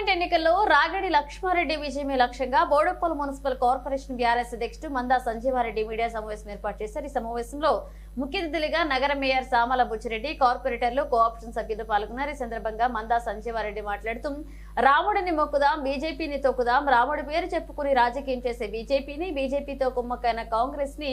Parliament ఎన్నికల్లో రాగడి లక్ష్మారెడ్డి విజయమే లక్ష్యంగా బోడుప్పల్ మున్సిపల్ కార్పొరేషన్ బీఆర్ఎస్ అధ్యక్షుడు మందా సంజీవారెడ్డి మీడియా సమావేశం ఏర్పాటు చేశారు. ఈ సమావేశంలో ముఖ్య అతిథులుగా నగర మేయర్ సామల బుచ్చిరెడ్డి కార్పొరేటర్లు కోఆప్షన్ సభ్యులు పాల్గొన్నారు. ఈ సందర్భంగా మందా సంజీవారెడ్డి మాట్లాడుతూ రాముడిని మొక్కుదాం బీజేపీని తొక్కుదాం రాముడి పేరు చెప్పుకుని రాజకీయం చేసే బీజేపీని బీజేపీతో కుమ్మక్కైన కాంగ్రెస్ని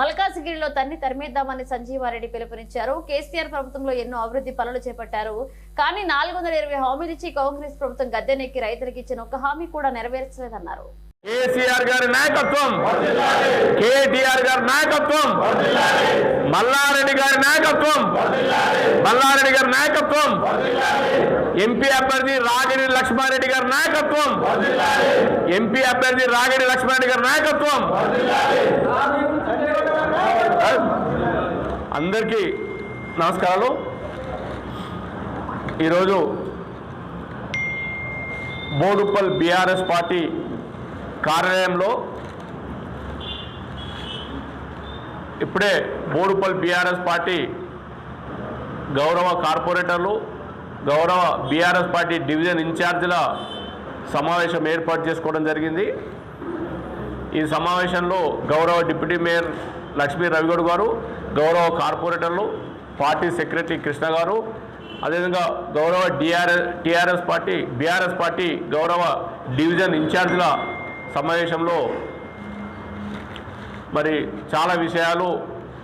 మల్కాజ్గిరిలో తన్ని తరిమేద్దామని సంజీవారెడ్డి పిలుపునిచ్చారు. కేసీఆర్ ప్రభుత్వంలో ఎన్నో అభివృద్ధి పనులు చేపట్టారు. కానీ నాలుగు వందల ఇరవై హామీలు ఇచ్చి కాంగ్రెస్ ప్రభుత్వం గద్దెనెక్కి రైతులకు ఇచ్చిన ఒక హామీ కూడా నెరవేర్చలేదన్నారు. కేసీఆర్ గారి నాయకత్వం. కేటీఆర్ గారి నాయకత్వం. మల్లారెడ్డి గారి నాయకత్వం. మల్లారెడ్డి గారి నాయకత్వం. ఎంపీ అభ్యర్థి రాగిడి లక్ష్మారెడ్డి గారి నాయకత్వం. ఎంపీ అభ్యర్థి రాగిడి లక్ష్మారెడ్డి గారి నాయకత్వం. అందరికీ నమస్కారాలు. ఈరోజు బోడుప్పల్ బీఆర్ఎస్ పార్టీ కార్యాలయంలో ఇప్పుడే బోడుపల్ బీఆర్ఎస్ పార్టీ గౌరవ కార్పొరేటర్లు గౌరవ బీఆర్ఎస్ పార్టీ డివిజన్ ఇన్ఛార్జీల సమావేశం ఏర్పాటు చేసుకోవడం జరిగింది. ఈ సమావేశంలో గౌరవ డిప్యూటీ మేయర్ లక్ష్మీ రవిగౌడ్ గారు గౌరవ కార్పొరేటర్లు పార్టీ సెక్రటరీ కృష్ణ గారు అదేవిధంగా గౌరవ DRS TRS party BRS party గౌరవ డివిజన్ ఇన్ఛార్జీల సమావేశంలో మరి చాలా విషయాలు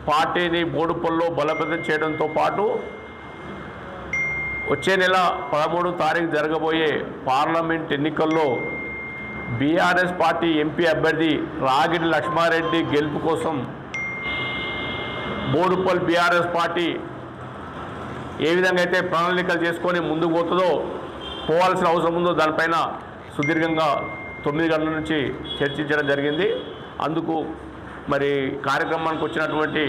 పార్టీని బోడుపల్లో బలోపేతం చేయడంతో పాటు వచ్చే నెల పదమూడు తారీఖు జరగబోయే పార్లమెంట్ ఎన్నికల్లో బీఆర్ఎస్ పార్టీ ఎంపీ అభ్యర్థి రాగిడి లక్ష్మారెడ్డి గెలుపు కోసం బోడుపల్ బీఆర్ఎస్ పార్టీ ఏ విధంగా అయితే ప్రణాళికలు చేసుకొని ముందుకు పోతుందో పోవాల్సిన అవసరం ఉందో దానిపైన సుదీర్ఘంగా తొమ్మిది గంటల నుంచి చర్చించడం జరిగింది. అందుకు మరి కార్యక్రమానికి వచ్చినటువంటి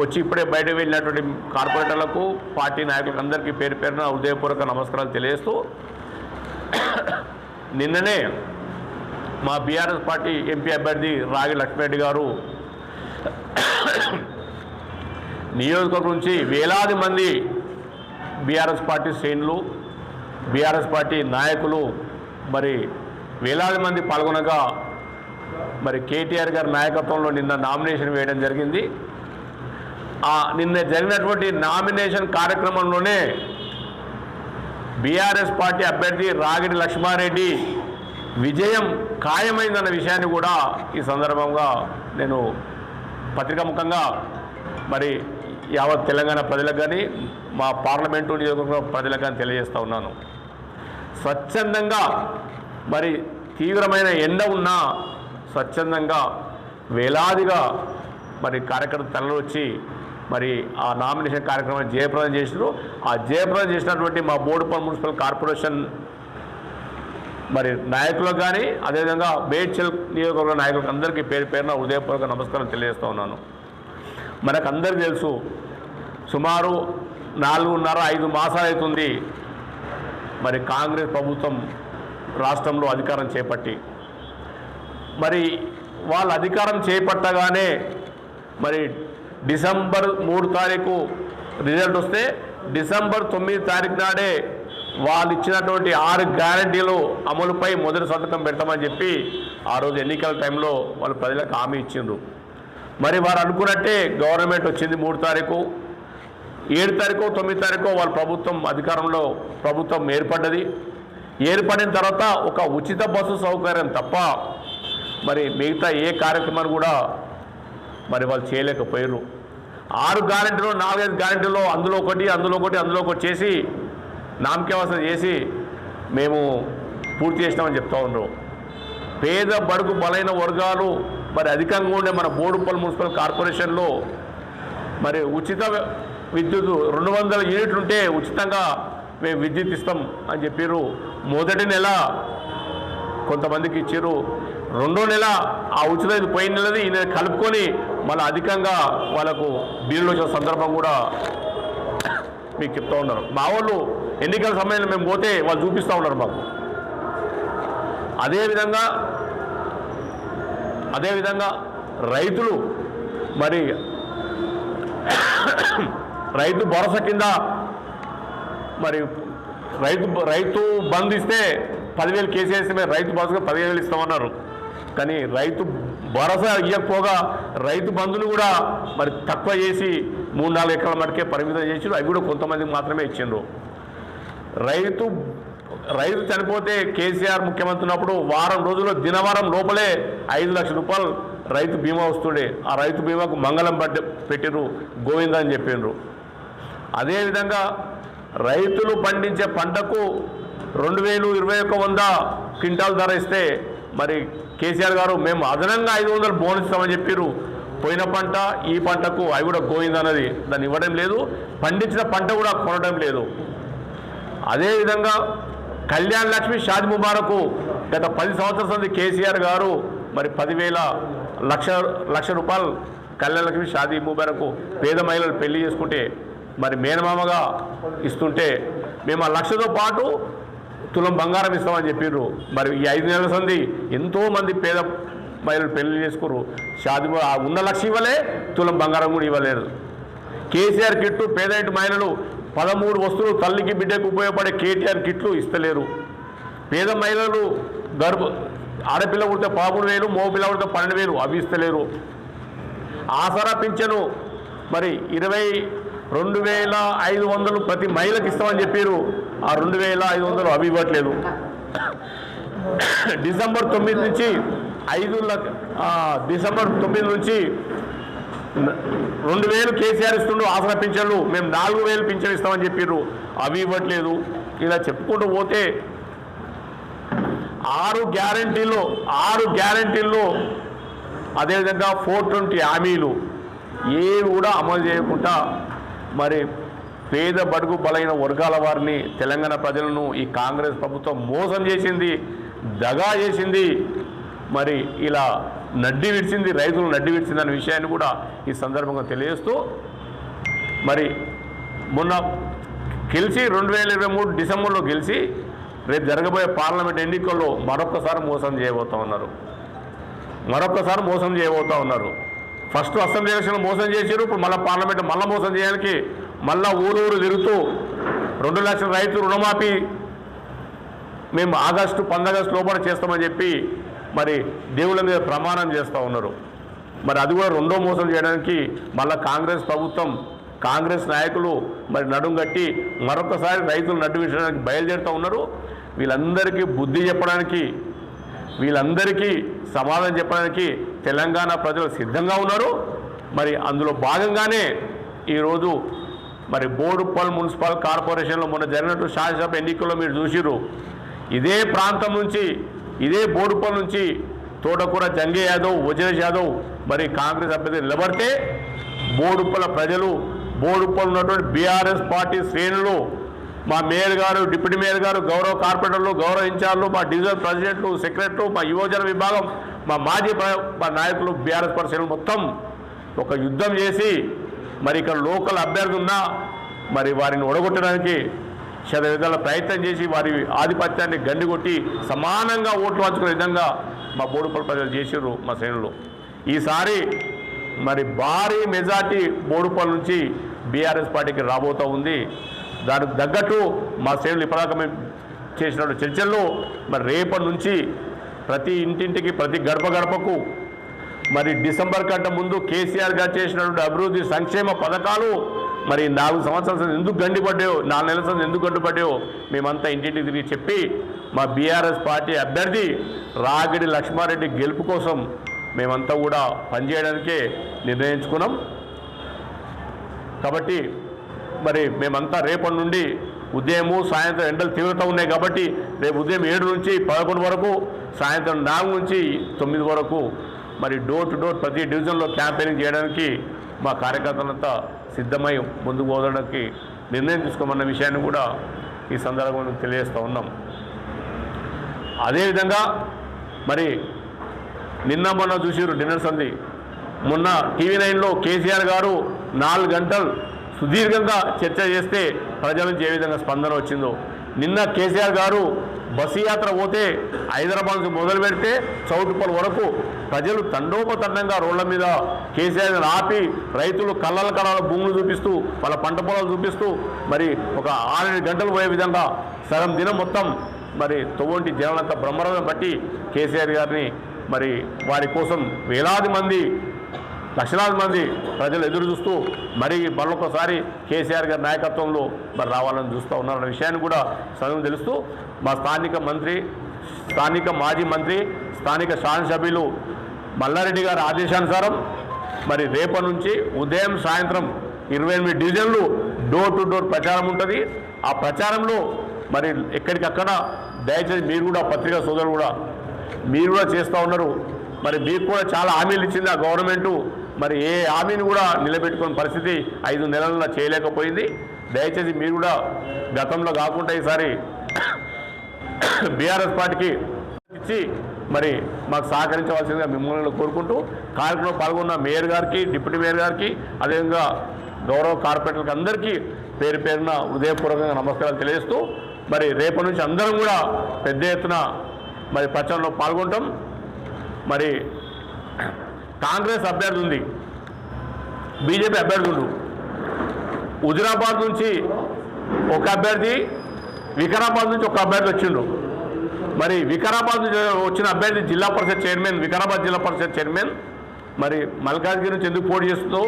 వచ్చి ఇప్పుడే బయట వెళ్ళినటువంటి కార్పొరేటర్లకు పార్టీ నాయకులకు అందరికీ పేరు పేరున హృదయపూర్వక నమస్కారాలు తెలియజేస్తూ నిన్ననే మా బీఆర్ఎస్ పార్టీ ఎంపీ అభ్యర్థి రాగి లక్ష్మిరెడ్డి గారు నియోజకవర్గం నుంచి వేలాది మంది బీఆర్ఎస్ పార్టీ శ్రేణులు బీఆర్ఎస్ పార్టీ నాయకులు మరి వేలాది మంది పాల్గొనగా మరి కేటీఆర్ గారి నాయకత్వంలో నిన్న నామినేషన్ వేయడం జరిగింది. ఆ నిన్న జరిగినటువంటి నామినేషన్ కార్యక్రమంలోనే బీఆర్ఎస్ పార్టీ అభ్యర్థి రాగిడి లక్ష్మారెడ్డి విజయం ఖాయమైందన్న విషయాన్ని కూడా ఈ సందర్భంగా నేను పత్రికాముఖంగా మరి యావత్ తెలంగాణ ప్రజలకు కానీ మా పార్లమెంటు నియోజకవర్గ ప్రజలకు కానీ తెలియజేస్తూ ఉన్నాను. స్వచ్ఛందంగా మరి తీవ్రమైన ఎండ ఉన్నా స్వచ్ఛందంగా వేలాదిగా మరి కార్యకర్త తరలి వచ్చి మరి ఆ నామినేషన్ కార్యక్రమాన్ని జయప్రదం చేసినారు ఆ జయప్రదం చేసినటువంటి మా బోడుపల్ మున్సిపల్ కార్పొరేషన్ మరి నాయకులకు కానీ అదేవిధంగా మేడ్చల్ నియోజకవర్గ నాయకులకు అందరికీ పేరు పేరున హృదయపూర్వక నమస్కారం తెలియజేస్తూ ఉన్నాను మనకందరికీ తెలుసు సుమారు నాలుగున్నర ఐదు మాసాలు అవుతుంది మరి కాంగ్రెస్ ప్రభుత్వం రాష్ట్రంలో అధికారం చేపట్టి. మరి వాళ్ళు అధికారం చేపట్టగానే మరి డిసెంబర్ మూడు తారీఖు రిజల్ట్ వస్తే డిసెంబర్ తొమ్మిది తారీఖు నాడే వాళ్ళు ఇచ్చినటువంటి ఆరు గ్యారంటీలు అమలుపై మొదటి సంతకం పెడతామని చెప్పి ఆ రోజు ఎన్నికల టైంలో వాళ్ళు ప్రజలకు హామీ ఇచ్చిండ్రు. మరి వారు అనుకున్నట్టే గవర్నమెంట్ వచ్చింది మూడు తారీఖు. ఏడు తారీఖు తొమ్మిది తారీఖు వాళ్ళ ప్రభుత్వం అధికారంలో ప్రభుత్వం ఏర్పడ్డది. ఏర్పడిన తర్వాత ఒక ఉచిత బస్సు సౌకర్యం తప్ప మరి మిగతా ఏ కార్యక్రమాన్ని కూడా మరి వాళ్ళు చేయలేకపోయారు ఆరు గ్యారెంటీలు నాలుగైదు గ్యారెంటీలో అందులో ఒకటి అందులో ఒకటి అందులో ఒకటి చేసి నామకేవాసం చేసి మేము పూర్తి చేసినామని చెప్తా ఉన్నారు పేద బడుగు బలైన వర్గాలు మరి అధికంగా ఉండే మన బోడుపల్లి మున్సిపల్ కార్పొరేషన్లో మరి ఉచిత విద్యుత్ రెండు వందల యూనిట్లు ఉంటే ఉచితంగా మేము విద్యుత్ ఇస్తాం అని చెప్పారు మొదటి నెల కొంతమందికి ఇచ్చారు రెండో నెల ఆ ఉచిత ఇది పోయిన నెలది ఈ నెల కలుపుకొని మళ్ళీ అధికంగా వాళ్ళకు బిల్లులు వచ్చిన సందర్భం కూడా మీకు చెప్తా ఉన్నారు. మా వాళ్ళు ఎన్నికల సమయంలో మేము పోతే వాళ్ళు చూపిస్తూ ఉన్నారు మాకు. అదేవిధంగా అదేవిధంగా రైతులు మరి రైతు భరోసా కింద మరి రైతు రైతు బంద్ ఇస్తే పదివేలు కేసీఆర్ మీద రైతు బస్సుగా పదివేలు ఇస్తామన్నారు. కానీ రైతు భరోసా ఇవ్వకపోగా రైతు బంధులు కూడా మరి తక్కువ చేసి మూడు నాలుగు ఎకరాల మటుకే పరిమితం చేసి అవి కూడా కొంతమందికి మాత్రమే ఇచ్చిండ్రు. రైతు రైతు చనిపోతే కేసీఆర్ ముఖ్యమంత్రి ఉన్నప్పుడు వారం రోజుల్లో దినవారం లోపలే ఐదు లక్షల రూపాయలు రైతు బీమా వస్తుండే. ఆ రైతు బీమాకు మంగళం పట్టి పెట్టిండ్రు గోవింద అని చెప్పిండ్రు అదేవిధంగా రైతులు పండించే పంటకు రెండు వేలు ఇరవై ఒక్క వంద క్వింటాల్ ధర ఇస్తే మరి కేసీఆర్ గారు మేము అదనంగా ఐదు వందలు బోనస్ ఇస్తామని చెప్పారు పోయిన పంట ఈ పంటకు అవి కూడా గోవింద అన్నది. దాన్ని ఇవ్వడం లేదు. పండించిన పంట కూడా కొనడం లేదు. అదేవిధంగా కళ్యాణ్ లక్ష్మి షాది ముబారకు గత పది సంవత్సరాల నుండి కేసీఆర్ గారు మరి పదివేల లక్ష లక్ష రూపాయలు కళ్యాణ లక్ష్మి షాది ముబారకు పేద మహిళలు పెళ్ళి చేసుకుంటే మరి మేనమామగా ఇస్తుంటే మేము ఆ లక్షతో పాటు తులం బంగారం ఇస్తామని చెప్పారు మరి ఈ ఐదు నెలల సంది ఎంతోమంది పేద మహిళలు పెళ్ళి చేసుకురు షాది ఉన్న లక్ష ఇవ్వలే తులం బంగారం కూడా ఇవ్వలేరు కేసీఆర్ కిట్టు పేదైన మహిళలు పదమూడు వస్తువులు తల్లికి బిడ్డకు ఉపయోగపడే కేటీఆర్ కిట్లు ఇస్తలేరు. పేద మహిళలు గర్భ ఆడపిల్ల పుడితే పదమూడు వేలు మోపిల్ల పిల్ల పన్నెండు వేలు అవి ఇస్తలేరు. ఆసరా పింఛను మరి ఇరవై రెండు వేల ఐదు వందలు ప్రతి మహిళకు ఇస్తామని చెప్పారు. ఆ రెండు వేల ఐదు వందలు అవి ఇవ్వట్లేదు. డిసెంబర్ తొమ్మిది నుంచి ఐదు లక్ష డిసెంబర్ తొమ్మిది నుంచి రెండు వేలు కేసీఆర్ ఇస్తుండ్రు ఆసరా పింఛన్లు. మేము నాలుగు వేలు పింఛన్ ఇస్తామని చెప్పారు. అవి ఇవ్వట్లేదు. ఇలా చెప్పుకుంటూ పోతే ఆరు గ్యారంటీలు ఆరు గ్యారంటీల్లో అదేవిధంగా ఫోర్ ట్వంటీ హామీలు ఏవి కూడా అమలు చేయకుండా మరి పేద బడుగు బలైన వర్గాల వారిని తెలంగాణ ప్రజలను ఈ కాంగ్రెస్ ప్రభుత్వం మోసం చేసింది దగా చేసింది మరి ఇలా నడ్డి విడిచింది రైతులు నడ్డి విడిచింది అనే విషయాన్ని కూడా ఈ సందర్భంగా తెలియజేస్తూ మరి మొన్న గెలిచి రెండు వేల ఇరవై మూడు డిసెంబర్లో గెలిచి రేపు జరగబోయే పార్లమెంట్ ఎన్నికల్లో మరొకసారి మోసం చేయబోతా ఉన్నారు. మరొకసారి మోసం చేయబోతా ఉన్నారు. ఫస్ట్ అసెంబ్లీ ఎలక్షన్లో మోసం చేశారు. ఇప్పుడు మళ్ళీ పార్లమెంట్ మళ్ళీ మోసం చేయడానికి మళ్ళీ ఊరూరు తిరుగుతూ రెండు లక్షల రైతు రుణమాఫీ మేము ఆగస్టు పందగస్టు లోపల చేస్తామని చెప్పి మరి దేవుళ్ళ మీద ప్రమాణం చేస్తూ ఉన్నారు. మరి అది కూడా రెండో మోసం చేయడానికి మళ్ళీ కాంగ్రెస్ ప్రభుత్వం కాంగ్రెస్ నాయకులు మరి నడుం కట్టి మరొకసారి రైతులు నడ్డు బయలుదేరుతూ ఉన్నారు. వీళ్ళందరికీ బుద్ధి చెప్పడానికి వీళ్ళందరికీ సమాధానం చెప్పడానికి తెలంగాణ ప్రజలు సిద్ధంగా ఉన్నారు. మరి అందులో భాగంగానే ఈరోజు మరి బోడుప్పల్ మున్సిపల్ కార్పొరేషన్లో మొన్న జరిగినట్టు శాసనసభ ఎన్నికల్లో మీరు చూసిరు ఇదే ప్రాంతం నుంచి ఇదే బోడుప్పల్ నుంచి తోటకూర జంగే యాదవ్ వజ్రేష్ యాదవ్ మరి కాంగ్రెస్ అభ్యర్థి నిలబడితే బోడుప్పల ప్రజలు బోడుపల్ ఉన్నటువంటి బీఆర్ఎస్ పార్టీ శ్రేణులు మా మేయర్ గారు డిప్యూటీ మేయర్ గారు గౌరవ కార్పొరేటర్లు గౌరవ ఇన్ఛార్జ్లు మా డివిజనల్ ప్రెసిడెంట్లు సెక్రటరీలు మా యువజన విభాగం మా మాజీ మా నాయకులు బీఆర్ఎస్ పరిశీలన మొత్తం ఒక యుద్ధం చేసి మరి ఇక్కడ లోకల్ అభ్యర్థి ఉన్నా మరి వారిని ఒడగొట్టడానికి శత విధాల ప్రయత్నం చేసి వారి ఆధిపత్యాన్ని గండికొట్టి సమానంగా ఓట్లు పంచుకునే విధంగా మా బోడుపల్లి ప్రజలు చేసారు మా శ్రేణులు. ఈసారి మరి భారీ మెజార్టీ బోడుపల్లి నుంచి బీఆర్ఎస్ పార్టీకి రాబోతూ ఉంది. దానికి తగ్గట్టు మా శ్రేణులు ఇప్పటిదాకా మేము చేసిన చర్చల్లో మరి రేపటి నుంచి ప్రతి ఇంటింటికి ప్రతి గడప గడపకు. మరి డిసెంబర్ కంటే ముందు కేసీఆర్ గారు చేసినటువంటి అభివృద్ధి సంక్షేమ పథకాలు మరి నాలుగు సంవత్సరాల ఎందుకు గండిపడ్డాయో నాలుగు నెలల సంది ఎందుకు గండిపడ్డాయో మేమంతా ఇంటింటికి తిరిగి చెప్పి మా బీఆర్ఎస్ పార్టీ అభ్యర్థి రాగిడి లక్ష్మారెడ్డి గెలుపు కోసం మేమంతా కూడా పనిచేయడానికే నిర్ణయించుకున్నాం. కాబట్టి మరి మేమంతా రేపటి నుండి ఉదయము సాయంత్రం ఎండలు తీవ్రత ఉన్నాయి కాబట్టి రేపు ఉదయం ఏడు నుంచి పదకొండు వరకు సాయంత్రం నాలుగు నుంచి తొమ్మిది వరకు మరి డోర్ టు డోర్ ప్రతి డివిజన్లో క్యాంపెయినింగ్ చేయడానికి మా కార్యకర్తలంతా సిద్ధమై ముందుకు పోవడానికి నిర్ణయం తీసుకోమన్న విషయాన్ని కూడా ఈ సందర్భంగా తెలియజేస్తూ ఉన్నాం. అదేవిధంగా మరి నిన్న మొన్న చూసిరు డిన్నర్ సంధి. మొన్న టీవీ నైన్లో కేసీఆర్ గారు నాలుగు గంటలు సుదీర్ఘంగా చర్చ చేస్తే ప్రజల నుంచి ఏ విధంగా స్పందన వచ్చిందో. నిన్న కేసీఆర్ గారు బస్సు యాత్ర పోతే హైదరాబాద్ నుంచి మొదలు పెడితే చౌటుపల్ వరకు ప్రజలు తండోపతండంగా రోడ్ల మీద కేసీఆర్ని ఆపి రైతులు కళ్ళల కళల భూములు చూపిస్తూ వాళ్ళ పంట పొలాలు చూపిస్తూ మరి ఒక ఆరేడు గంటలు పోయే విధంగా సగం దినం మొత్తం మరి తొవ్వంటి జనాలంతా బ్రహ్మరథం బట్టి కేసీఆర్ గారిని మరి వారి కోసం వేలాది మంది లక్షలాది మంది ప్రజలు ఎదురు చూస్తూ మరి మరొకసారి కేసీఆర్ గారి నాయకత్వంలో మరి రావాలని చూస్తూ ఉన్నారన్న విషయాన్ని కూడా సమయం తెలుస్తూ మా స్థానిక మంత్రి స్థానిక మాజీ మంత్రి స్థానిక శాసనసభ్యులు మల్లారెడ్డి గారి ఆదేశానుసారం మరి రేపటి నుంచి ఉదయం సాయంత్రం ఇరవై ఎనిమిది డివిజన్లు డోర్ టు డోర్ ప్రచారం ఉంటుంది. ఆ ప్రచారంలో మరి ఎక్కడికక్కడ దయచేసి మీరు కూడా పత్రికా సోదరులు కూడా మీరు కూడా చేస్తూ ఉన్నారు. మరి మీకు కూడా చాలా హామీలు ఇచ్చింది ఆ గవర్నమెంటు. మరి ఏ హామీని కూడా నిలబెట్టుకున్న పరిస్థితి ఐదు నెలల్లో చేయలేకపోయింది. దయచేసి మీరు కూడా గతంలో కాకుండా ఈసారి బీఆర్ఎస్ పార్టీకి ఇచ్చి మరి మాకు సహకరించవలసిందిగా మిమ్మల్ని కోరుకుంటూ కార్యక్రమంలో పాల్గొన్న మేయర్ గారికి డిప్యూటీ మేయర్ గారికి అదేవిధంగా గౌరవ కార్పొరేటర్లకు అందరికీ పేరు పేరున హృదయపూర్వకంగా నమస్కారాలు తెలియజేస్తూ మరి రేపటి నుంచి అందరం కూడా పెద్ద ఎత్తున మరి ప్రచారంలో పాల్గొంటాం. మరి కాంగ్రెస్ అభ్యర్థి ఉంది. బీజేపీ అభ్యర్థి ఉండు. హుజురాబాద్ నుంచి ఒక అభ్యర్థి వికారాబాద్ నుంచి ఒక అభ్యర్థి వచ్చిండు. మరి వికారాబాద్ నుంచి వచ్చిన అభ్యర్థి జిల్లా పరిషత్ చైర్మన్ వికారాబాద్ జిల్లా పరిషత్ చైర్మన్. మరి మల్కాజ్గిరి నుంచి ఎందుకు పోటీ చేస్తుందో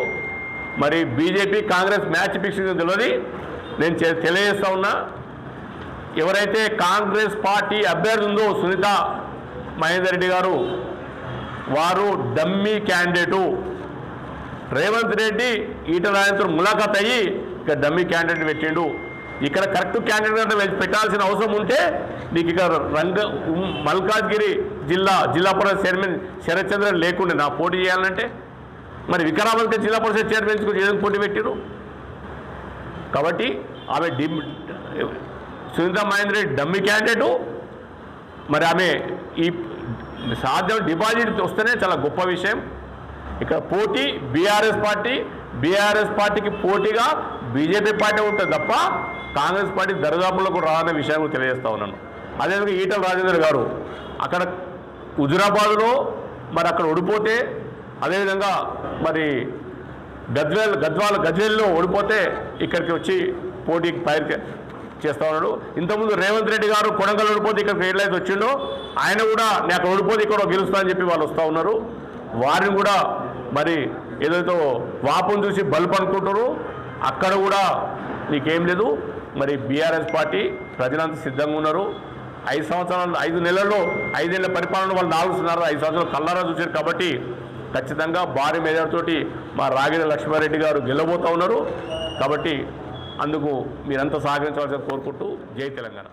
మరి బీజేపీ కాంగ్రెస్ మ్యాచ్ ఫిక్సింగ్ తెలియదు నేను తెలియజేస్తా ఉన్నా. ఎవరైతే కాంగ్రెస్ పార్టీ అభ్యర్థి ఉందో సునీత మహేందర్ రెడ్డి గారు వారు డమ్మీ క్యాండిడేటు. రేవంత్ రెడ్డి ఈటల రాజేంద్ర ములాఖాత్ అయ్యి ఇక డమ్మీ క్యాండిడేట్ పెట్టిండు. ఇక్కడ కరెక్ట్ క్యాండిడేట్ అంటే పెట్టాల్సిన అవసరం ఉంటే నీకు ఇక్కడ రంగ మల్కాజ్గిరి జిల్లా జిల్లా పరిషత్ చైర్మన్ శరత్ చంద్రన్ లేకుండే నా పోటీ చేయాలంటే? మరి వికారాబాద్కి జిల్లా పరిషత్ చైర్మన్ ఏదైనా పోటీ పెట్టిరు? కాబట్టి ఆమె డిమ్ సునీత మహేంద్ర రెడ్డి డమ్మి క్యాండిడేటు. మరి ఆమె ఈ సాధ్యం డిపాజిట్ వస్తేనే చాలా గొప్ప విషయం. ఇక్కడ పోటీ బీఆర్ఎస్ పార్టీ బీఆర్ఎస్ పార్టీకి పోటీగా బీజేపీ పార్టీ ఉంటుంది తప్ప కాంగ్రెస్ పార్టీ దరిదాపులకు కూడా రాదనే విషయం తెలియజేస్తా ఉన్నాను. అదేవిధంగా ఈటల రాజేందర్ గారు అక్కడ హుజురాబాద్లో మరి అక్కడ ఓడిపోతే అదేవిధంగా మరి గద్వేల్ గద్వాల గజ్వేల్లో ఓడిపోతే ఇక్కడికి వచ్చి పోటీకి పైరు చేస్తా ఉన్నాడు. ఇంతకుముందు రేవంత్ రెడ్డి గారు కొడంగల్ ఓడిపోతే ఫెయిల్ అయితే వచ్చిండో. ఆయన కూడా నేను అక్కడ ఓడిపోతే ఇక్కడ గెలుస్తా అని చెప్పి వాళ్ళు వస్తూ ఉన్నారు. వారిని కూడా మరి ఏదైతే వాపును చూసి బల్బ్ అనుకుంటారు అక్కడ కూడా నీకేం లేదు. మరి బీఆర్ఎస్ పార్టీ ప్రజలంతా సిద్ధంగా ఉన్నారు. ఐదు సంవత్సరాలు ఐదు నెలల్లో ఐదేళ్ళ పరిపాలన వాళ్ళు నాలుగుతున్నారు ఐదు సంవత్సరాలు కల్లారా చూశారు కాబట్టి ఖచ్చితంగా భారీ మెజార్టీతోటి మా రాగిన లక్ష్మారెడ్డి గారు గెలవబోతూ ఉన్నారు. కాబట్టి అందుకు మీరంతా సహకరించవలసిన కోరుకుంటూ జై తెలంగాణ.